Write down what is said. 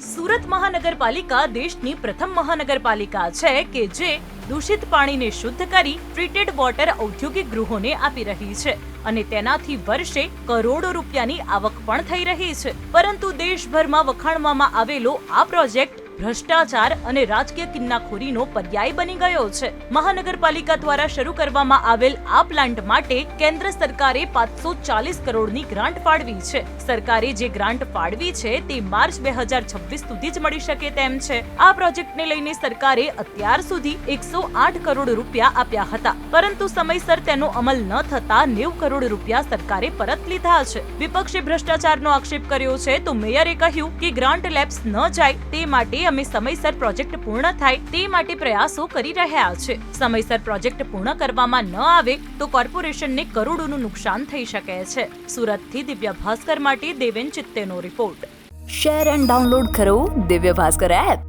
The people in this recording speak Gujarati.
સુરત મહાનગરપાલિકા દેશની પ્રથમ મહાનગરપાલિકા છે કે જે દૂષિત પાણીને શુદ્ધ કરી ટ્રીટેડ વોટર ઔદ્યોગિક ગૃહોને આપી રહી છે. અને તેનાથી વર્ષે કરોડો રૂપિયાની આવક પણ થઈ રહી છે. પરંતુ દેશભરમાં વખાણવામાં આવેલો આ પ્રોજેક્ટ ભ્રષ્ટાચાર અને રાજકીય કિન્નાખોરીનો પર્યાય બની ગયો છે. મહાનગરપાલિકા દ્વારા શરૂ કરવામાં આવેલ આ પ્લાન્ટ માટે કેન્દ્ર સરકારે પાંચસો ચાલીસ કરોડની ગ્રાન્ટ ફાળવી છે. સરકારે જે ગ્રાન્ટ ફાળવી છે તે માર્ચ બે હજાર છવ્વીસ સુધી જ મળી શકે તેમ છે. આ પ્રોજેક્ટને લઈને સરકારે અત્યાર સુધી એકસો આઠ કરોડ રૂપિયા આપ્યા હતા. પરંતુ સમયસર તેનો અમલ ન થતા નેવ કરોડ રૂપિયા સરકારે પરત લીધા છે. વિપક્ષે ભ્રષ્ટાચારનો આક્ષેપ કર્યો છે તો મેયરે કહ્યું કે ગ્રાન્ટ લેબ્સ ન જાય તે માટે અમે સમયસર પ્રોજેક્ટ પૂર્ણ થાય તે માટે પ્રયાસો કરી રહ્યા છે. સમયસર પ્રોજેક્ટ પૂર્ણ કરવામાં ન આવે તો કોર્પોરેશનને કરોડોનું નુકસાન થઈ શકે છે. સુરતથી દિવ્ય ભાસ્કર માટે દેવેન ચિત્તેનો રિપોર્ટ. શેર એન્ડ ડાઉનલોડ કરો દિવ્ય ભાસ્કર એપ.